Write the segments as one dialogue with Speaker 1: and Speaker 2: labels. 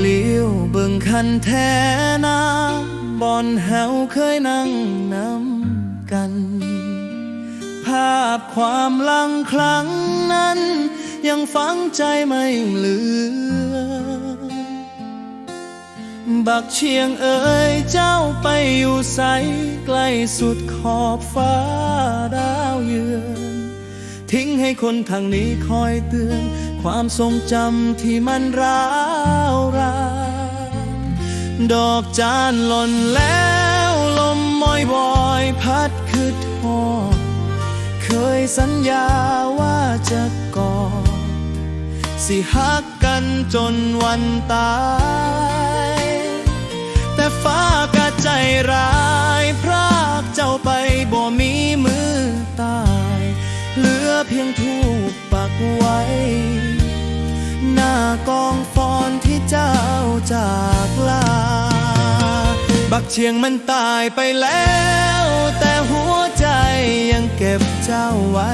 Speaker 1: เลี้ยวเบิ่งคันแท้นาบอนเฮาเคยนั่งนำกัน ภาพความลังครั้งนั้น ยังฝังใจไม่ลืมบักเชียงเอ๋ยเจ้าไปอยู่ใสใกล้สุดขอบฟ้าดาวเยือน ทิ้งให้คนทางนี้คอยเตือน ความทรงจำที่มันร้าวรานดอกจานหล่นแล้วลมมอยบอยพัดคือทอดเคยสัญญาว่าจะกอดสิฮักกันจนวันตาย แต่ฟ้ากะใจร้ายพรากเจ้าไปบ่มีมือตาย เหลือเพียงทูปปักไว้ากองฟอนที่เจ้าจากลา บักเชียงมันตายไปแล้ว แต่หัวใจยังเก็บเจ้าไว้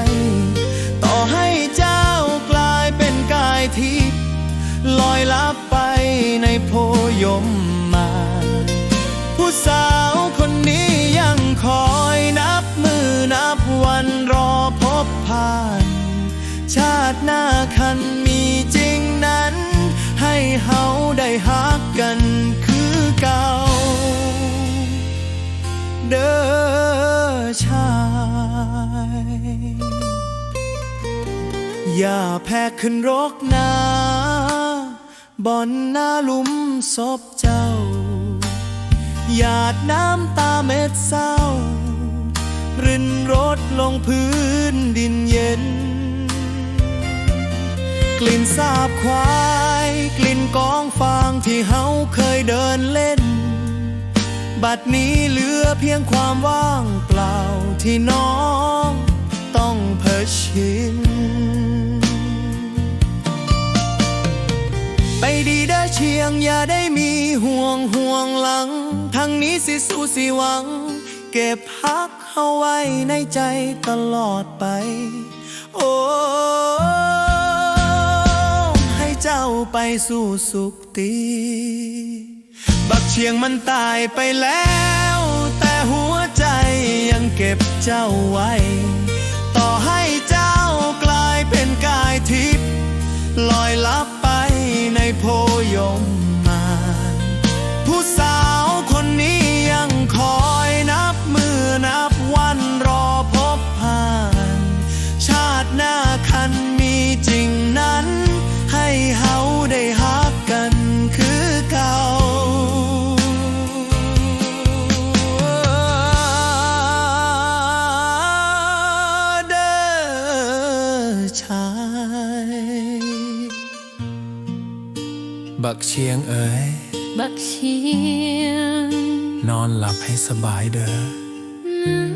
Speaker 1: ต่อให้เจ้ากลายเป็นกายทิพย์ลอยลับไปในโพยมมา ผู้สาวคนนี้ยังคอยนับมือนับวันรอพบผ่าน ชาติหน้าคันมี เฮาได้ฮักกันคือเก่า เด้อชาย อย่าแพ้ขึ้นรกนาบอนหน้าลุมศพเจ้า หยาดน้ำตาเม็ดเศร้า รินรดลงพื้นดินเย็น กลิ่นสาบควา กลิ่นกองฟางที่เฮาเคยเดินเล่น บัดนี้เหลือเพียงความว่างเปล่าที่น้องต้องเผชิญไปดีเด้อเชียงอย่าได้มีห่วงห่วงหลัง ทั้งนี้สิสู้สิหวัง เก็บพักเอาไว้ในใจตลอดไป โอ้ ไปสู่สุขตี บักเชียงมันตายไปแล้ว แต่หัวใจยังเก็บเจ้าไว้ ต่อให้เจ้ากลายเป็นกายทิพย์ลอยลับไปในโพยมมานผู้สาวคนนี้ยังคอยนับมือนับวันรอพบผ่าน ชาติหน้า ชาย บักเชียงเอ๋ย
Speaker 2: บักเชียง
Speaker 1: นอนหลับให้สบายเด้อ